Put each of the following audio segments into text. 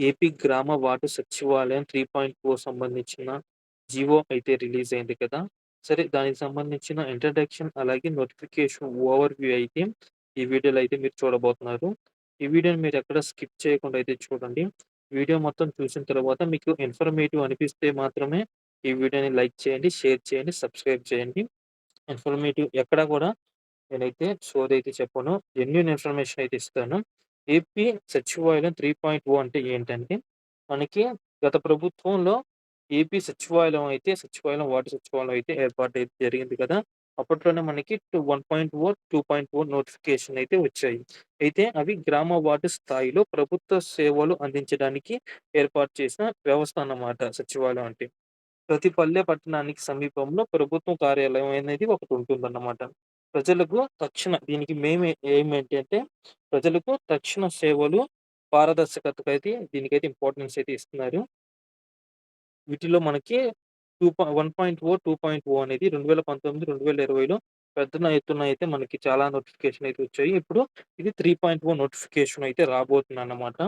AP గ్రామ వార్డు సచివాలయం 3.4 సంబంధించిన జివో అయితే రిలీజ్ అయింది కదా! సరే దానికి సంబంధించిన ఇంట్రడక్షన్ అలాగే నోటిఫికేషన్ ఓవర్ వ్యూ అయితే ఈ వీడియోలో అయితే మీరు చూడబోతున్నారు. ఈ వీడియోని మీరు ఎక్కడ స్కిప్ చేయకుండా అయితే చూడండి. వీడియో మొత్తం చూసిన తర్వాత మీకు ఇన్ఫర్మేటివ్ అనిపిస్తే మాత్రమే ఈ వీడియోని లైక్ చేయండి, షేర్ చేయండి, సబ్స్క్రైబ్ చేయండి. ఇన్ఫర్మేటివ్ ఎక్కడ కూడా నేనైతే సోదైతే చెప్పను. జెన్యున్ ఇన్ఫర్మేషన్ అయితే ఇస్తాను. ఏపీ సచివాలయం 3.0 అంటే ఏంటంటే, మనకి గత ప్రభుత్వంలో ఏపీ సచివాలయం అయితే సచివాలయం వాటి సచివాలయం అయితే ఏర్పాటు అయితే జరిగింది కదా! అప్పట్లోనే మనకి two one point o two point o notification అయితే వచ్చాయి. అయితే అవి గ్రామ వార్డు స్థాయిలో ప్రభుత్వ సేవలు అందించడానికి ఏర్పాటు చేసిన వ్యవస్థ అన్నమాట సచివాలయం అంటే. ప్రతి పల్లె, పట్టణానికి సమీపంలో ప్రభుత్వ కార్యాలయం అనేది ఒకటి ఉంటుందన్నమాట. ప్రజలకు తక్షణ దీనికి మేము ఏమేంటి అంటే ప్రజలకు తక్షణ సేవలు, పారదర్శకతకు అయితే దీనికైతే ఇంపార్టెన్స్ అయితే ఇస్తున్నారు. వీటిలో మనకి టూ పా 1.0, 2.0 అనేది 2019, 2020లో పెద్ద ఎత్తున అయితే మనకి చాలా నోటిఫికేషన్ అయితే వచ్చాయి. ఇప్పుడు ఇది 3.0 నోటిఫికేషన్ అయితే రాబోతుంది అన్నమాట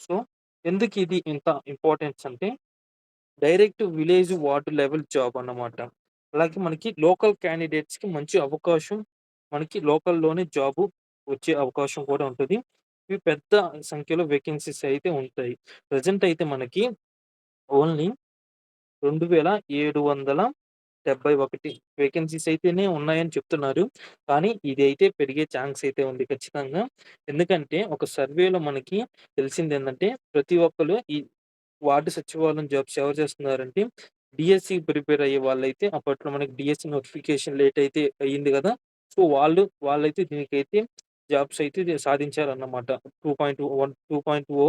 సో, ఎందుకు ఇది ఇంత ఇంపార్టెన్స్ అంటే direct village ward level job అన్నమాట. అలాగే మనకి లోకల్ క్యాండిడేట్స్‌కి మంచి అవకాశం మనకి లోకల్‌లోనే జాబు వచ్చే అవకాశం కూడా ఉంటది. ఇవి పెద్ద సంఖ్యలో వేకెన్సీస్ అయితే ఉంటాయి. ప్రెజెంట్ అయితే మనకి ఓన్లీ 2771 వేకెన్సీస్ అయితేనే ఉన్నాయని చెప్తున్నారు. కానీ ఇదైతే పెరిగే ఛాన్స్ అయితే ఉంది ఖచ్చితంగా. ఎందుకంటే ఒక సర్వేలో మనకి తెలిసిందేందంటే ప్రతి ఒక్కళ్ళు ఈ వార్డు సచివాలయం జాబ్స్ ఎవరు చేస్తున్నారంటే డీఎస్సీ ప్రిపేర్ అయ్యే వాళ్ళైతే అప్పట్లో మనకి డీఎస్సీ నోటిఫికేషన్ లేట్ అయితే అయింది గదా! సో, వాళ్ళు వాళ్ళైతే దీనికైతే జాబ్స్ అయితే సాధించారన్నమాట. 2.1 2.0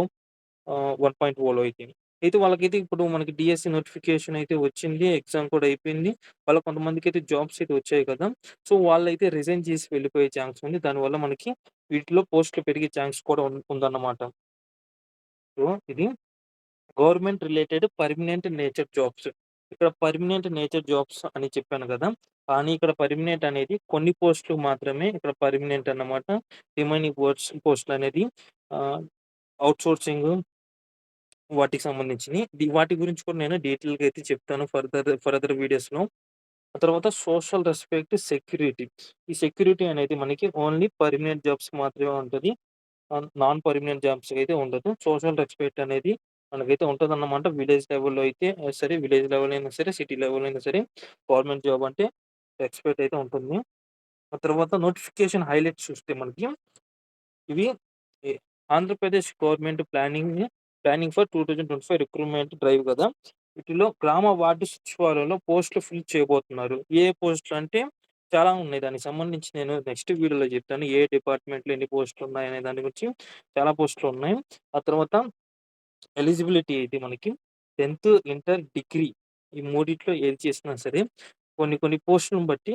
ఆహ్, 1.0లో అయితే. అయితే వాళ్ళకైతే ఇప్పుడు మనకి డీఎస్సీ నోటిఫికేషన్ అయితే వచ్చింది. ఎగ్జామ్ కూడా అయిపోయింది. వాళ్ళ కొంతమందికైతే జాబ్స్ అయితే వచ్చాయి కదా! సో, వాళ్ళైతే రిజైన్ చేసి వెళ్ళిపోయే ఛాన్స్ ఉంది. దానివల్ల మనకి వీటిలో పోస్టులు పెరిగే ఛాన్స్ కూడా ఉం ఉందన్నమాట. సో, ఇది government related permanent nature jobs. ఇక్కడ పర్మనెంట్ నేచర్ జాబ్స్ అని చెప్పాను కదా కానీ ఇక్కడ పర్మనెంట్ అనేది కొన్ని పోస్టులు మాత్రమే ఇక్కడ పర్మనెంట్ అన్నమాట. రిమైనింగ్ పోస్ట్ పోస్ట్‌లనేది అనేది అవుట్సోర్సింగ్ వాటికి సంబంధించినవి వాటి గురించి కూడా నేను డీటెయిల్‌గా అయితే చెప్తాను ఫర్దర్ ఫర్దర్ వీడియోస్‌లో. ఆ తర్వాత సోషల్ రెస్పెక్ట్, సెక్యూరిటీ. ఈ సెక్యూరిటీ అనేది మనకి ఓన్లీ పర్మనెంట్ జాబ్స్ మాత్రమే ఉంటది. నాన్ పర్మనెంట్ జాబ్స్ అయితే ఉండదు. సోషల్ రెస్పెక్ట్ అనేది మనకైతే ఉంటదన్నమాట. విలేజ్ లెవెల్‌లో అయితే సరే, విలేజ్ లెవెల్ అయినా సరే, సిటీ లెవెల్ అయినా సరే గవర్నమెంట్ జాబ్ అంటే ఎక్స్పెక్ట్ అయితే ఉంటుంది. ఆ తర్వాత నోటిఫికేషన్ హైలైట్స్ చూస్తే మనకి ఇవి Andhra Pradesh government planning planning for 2025 recruitment drive గదా! వీటిలో గ్రామ వార్డు సచివాలయంలో పోస్టులు ఫిల్ చేయబోతున్నారు. ఏ పోస్టులు అంటే చాలా ఉన్నాయి. దానికి సంబంధించి నేను నెక్స్ట్ వీడియోలో చెప్తాను. ఏ డిపార్ట్మెంట్‌లో ఎన్ని పోస్టులు ఉన్నాయి అనే దాని గురించి చాలా పోస్టులు ఉన్నాయి. ఆ తర్వాత ఎలిజిబిలిటీ అయితే మనకి 10థ్, ఇంటర్, డిగ్రీ ఈ మూడిట్లో ఏది చేసినా సరే కొన్ని కొన్ని పోస్టులను బట్టి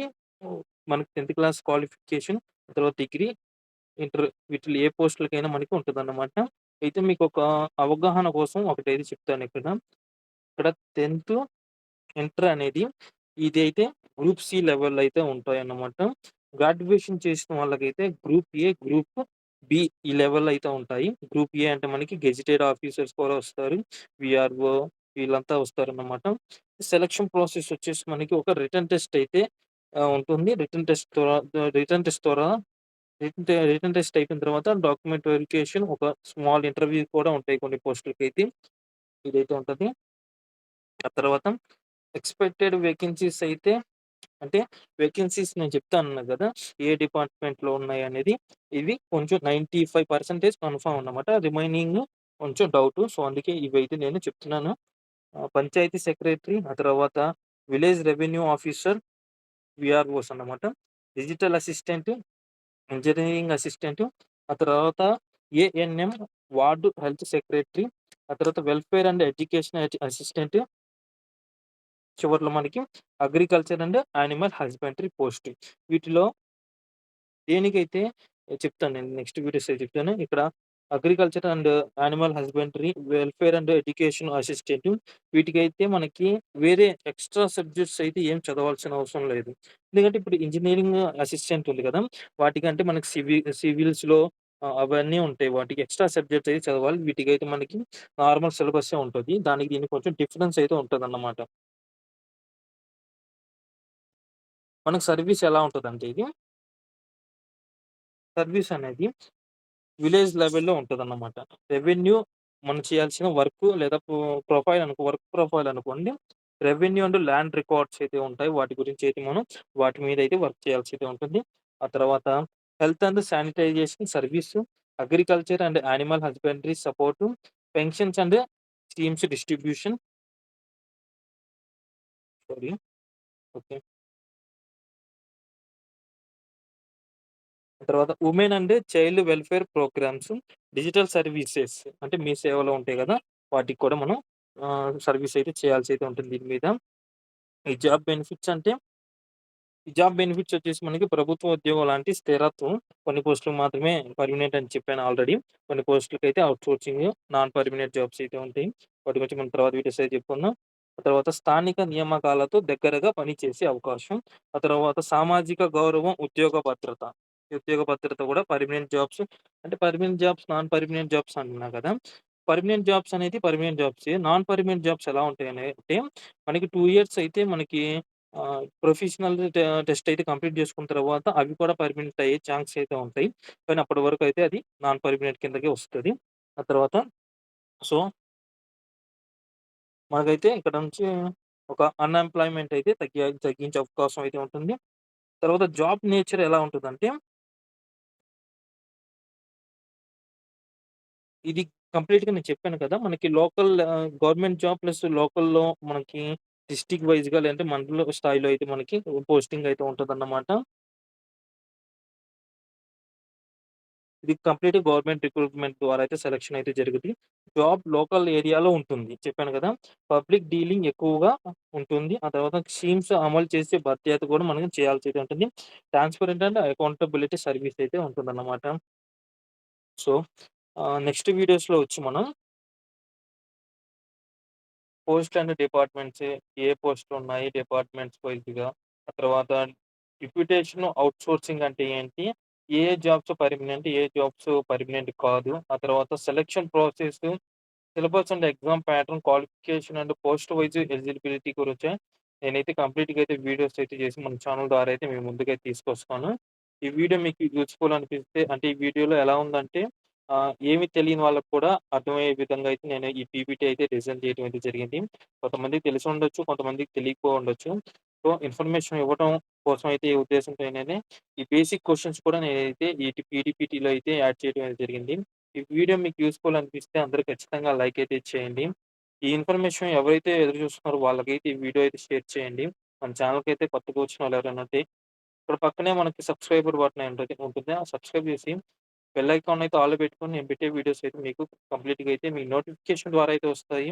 మనకి 10థ్ క్లాస్ క్వాలిఫికేషన్ తర్వాత డిగ్రీ, ఇంటర్ వీటిలో ఏ పోస్టులకైనా మనకి ఉంటదన్నమాట. అయితే మీకు ఒక అవగాహన కోసం ఒకటి అయితే చెప్తాను ఇక్కడ 10థ్, ఇంటర్ అనేది ఇది అయితే గ్రూప్ సి లెవెల్ అయితే ఉంటాయన్నమాట. గ్రాడ్యుయేషన్ చేసిన వాళ్ళకైతే గ్రూప్ ఏ, గ్రూప్ బి ఈ లెవెల్ అయితే ఉంటాయి. గ్రూప్ ఏ అంటే మనకి గెజిటెడ్ ఆఫీసర్స్ కూడా వస్తారు. వీఆర్‌ఓ వీళ్ళంతా వస్తారన్నమాట. సెలక్షన్ ప్రాసెస్ వచ్చేసి మనకి ఒక రిటన్ టెస్ట్ అయితే ఆహ్, ఉంటుంది. రిటన్ టెస్ట్ ద్వారా రిటన్ టెస్ట్ ద్వారా రిటన్ టె రిటన్ టెస్ట్ అయిపోయిన తర్వాత డాక్యుమెంట్ వెరిఫికేషన్ ఒక స్మాల్ ఇంటర్వ్యూ కూడా ఉంటాయి కొన్ని పోస్టులకైతే. ఇదైతే ఉంటది. ఆ తర్వాత ఎక్స్‌పెక్టెడ్ వేకెన్సీస్ అయితే అంటే వేకెన్సీస్ నేను చెప్తాను కదా ఏ డిపార్ట్మెంట్‌లో ఉన్నాయి అనేది ఇవి కొంచెం నైన్టీ ఫైవ్ పర్సెంటేజ్ కన్ఫామ్ అన్నమాట. రిమైనింగ్ కొంచెం డౌట్ సో, అందుకే ఇవైతే నేను చెప్తున్నాను. పంచాయతీ సెక్రటరీ, ఆ తర్వాత విలేజ్ రెవెన్యూ ఆఫీసర్, విఆర్ఓస్ అన్నమాట. డిజిటల్ అసిస్టెంట్, ఇంజనీరింగ్ అసిస్టెంట్, ఆ తర్వాత ఏఎన్ఎం, వార్డ్ హెల్త్ సెక్రటరీ, ఆ తర్వాత వెల్ఫేర్ అండ్ ఎడ్యుకేషన్ అసిస్టెంట్. చివర్లో మనకి agriculture and animal husbandry post. వీటిలో దేనికైతే చెప్తాను నేను నెక్స్ట్ వీడియోస్‌లో చెప్తాను. ఇక్కడ agriculture and animal husbandry, welfare and education assistant వీటికైతే మనకి వేరే ఎక్స్‌ట్రా సబ్జెక్ట్స్ అయితే ఏం చదవాల్సిన అవసరం లేదు. ఎందుకంటే ఇప్పుడు ఇంజనీరింగ్ అసిస్టెంట్ ఉంది కదా వాటికంటే మనకి సివి సివిల్స్‌లో అవన్నీ ఉంటాయి. వాటికి ఎక్స్‌ట్రా సబ్జెక్ట్స్ అయితే చదవాలి. వీటికైతే మనకి నార్మల్ సిలబస్ ఉంటుంది దానికి దీనికి కొంచెం డిఫరెన్స్ అయితే ఉంటదన్నమాట. మనకు సర్వీస్ ఎలా ఉంటదంటే ఇది సర్వీస్ అనేది విలేజ్ లెవెల్‌లో ఉంటదన్నమాట. రెవెన్యూ మనం చేయాల్సిన వర్క్ లేదా ప్రొఫైల్ అనుకో వర్క్ ప్రొఫైల్ అనుకోండి. రెవెన్యూ అండ్ ల్యాండ్ రికార్డ్స్ అయితే ఉంటాయి. వాటి గురించి అయితే మనం వాటి మీద అయితే వర్క్ చేయాల్సి అయితే ఉంటుంది. ఆ తర్వాత health and sanitization service agriculture and animal husbandry support, pensions and schemes distribution. Sorry. Okay. తర్వాత women and child welfare programmes, digital services అంటే మీ సేవలో ఉంటాయి కదా వాటికి కూడా మనం సర్వీస్ అయితే చేయాల్సి అయితే ఉంటుంది దీని మీద. ఈ జాబ్ బెనిఫిట్స్ అంటే ఈ జాబ్ బెనిఫిట్స్ వచ్చేసి మనకి ప్రభుత్వ ఉద్యోగం లాంటి స్థిరత్వం. కొన్ని పోస్టులు మాత్రమే పర్మనెంట్ అని చెప్పాను ఆల్రెడీ. కొన్ని పోస్టులకి అయితే outsourcing non permanent jobs అయితే ఉంటాయి. వాటి గురించి మనం తర్వాత వీడియోస్ అయితే చెప్పుకుందాం. ఆ తర్వాత స్థానిక నియామకాలతో దగ్గరగా పనిచేసే అవకాశం. ఆ తర్వాత సామాజిక గౌరవం, ఉద్యోగ భద్రత. ఉద్యోగ భద్రత కూడా పర్మనెంట్ జాబ్స్ అంటే permanent jobs, non permanent jobs అంటున్నా కదా! పర్మనెంట్ జాబ్స్ అనేది permanent jobs non permanent jobs ఎలా ఉంటాయనంటే మనకి టూ ఇయర్స్ అయితే మనకి ప్రొఫెషనల్ టెస్ట్ అయితే కంప్లీట్ చేసుకున్న తర్వాత అవి కూడా పర్మనెంట్ అయ్యే ఛాన్స్ అయితే ఉంటాయి. కానీ అప్పటి వరకు అయితే అది నాన్ పర్మనెంట్ కిందకే వస్తుంది ఆ తర్వాత సో మనకైతే ఇక్కడ నుంచి ఒక అన్‌ఎంప్లాయ్‌మెంట్ అయితే తగ్గి తగ్గించే అవకాశం అయితే ఉంటుంది. తర్వాత జాబ్ నేచర్ ఎలా ఉంటుందంటే ఇది కంప్లీట్‌గా నేను చెప్పాను కదా! మనకి లోకల్ ఆహ్, గవర్నమెంట్ జాబ్ ప్లస్ లోకల్‌లో మనకి డిస్ట్రిక్ట్ వైస్‌గా లేదంటే మండల స్థాయిలో అయితే మనకి పోస్టింగ్ అయితే ఉంటదన్నమాట. ఇది కంప్లీట్‌గా గవర్నమెంట్ రిక్రూట్‌మెంట్ ద్వారా అయితే సెలక్షన్ అయితే జరుగుద్ది. జాబ్ లోకల్ ఏరియాలో ఉంటుంది. చెప్పాను కదా! పబ్లిక్ డీలింగ్ ఎక్కువగా ఉంటుంది. ఆ తర్వాత స్కీమ్స్ అమలు చేసే బాధ్యత కూడా మనం చేయాల్సి అయితే ఉంటుంది. ట్రాన్స్‌పరెంట్ అండ్ అకౌంటబిలిటీ సర్వీస్ అయితే ఉంటుందన్నమాట. సో, నెక్స్ట్ వీడియోస్‌లో వచ్చి మనం పోస్ట్ అండ్ డిపార్ట్మెంట్స్ ఏ పోస్టులున్నాయి డిపార్ట్మెంట్స్ వైస్‌గా. ఆ తర్వాత డిప్యూటేషన్ ఔట్‌సోర్సింగ్ అంటే ఏంటి? ఏ జాబ్స్ పర్మనెంట్, ఏ జాబ్స్ పర్మనెంట్ కాదు. ఆ తర్వాత selection process, syllabus and exam pattern, qualification and post wise eligibility గురించి నేనైతే కంప్లీట్‌గా అయితే వీడియోస్ అయితే చేసి మన ఛానల్ ద్వారా అయితే మీ ముందుకైతే తీసుకొస్తాను. ఈ వీడియో మీకు యూజ్‌ఫుల్ అనిపిస్తే అంటే ఈ వీడియోలో ఎలా ఉందంటే ఏమి తెలియని వాళ్ళకి కూడా అర్థమయ్యే విధంగా అయితే నేను ఈ పీపీటీ అయితే డిజైన్ చేయడం అయితే జరిగింది. కొంతమందికి తెలిసి ఉండొచ్చు, కొంతమందికి తెలియకపోయి ఉండొచ్చు. సో, ఇన్ఫర్మేషన్ ఇవ్వటం కోసం అయితే ఈ ఉద్దేశంతో ఉద్దేశంతోనే ఈ బేసిక్ క్వెషన్స్ కూడా నేనైతే ఈ పీపీటీలో అయితే యాడ్ చేయడం అయితే జరిగింది. ఈ వీడియో మీకు యూజ్‌ఫుల్ అనిపిస్తే అందరూ ఖచ్చితంగా లైక్ అయితే చేయండి. ఈ ఇన్ఫర్మేషన్ ఎవరైతే ఎదురు చూస్తున్నారో వాళ్ళకైతే ఈ వీడియో అయితే షేర్ చేయండి. మన ఛానెల్‌కైతే కొత్తగా వచ్చిన వాళ్ళు ఎవరైనా ఉంటే ఇక్కడ పక్కనే మనకి సబ్స్క్రైబర్ బటన్ ఉంటుంది. ఆ సబ్స్క్రైబ్ చేసి బెల్ ఐకాన్ అయితే ఆల్‌లో పెట్టుకొని నేను పెట్టే వీడియోస్ అయితే మీకు కంప్లీట్‌గా అయితే మీ నోటిఫికేషన్ ద్వారా అయితే వస్తాయి.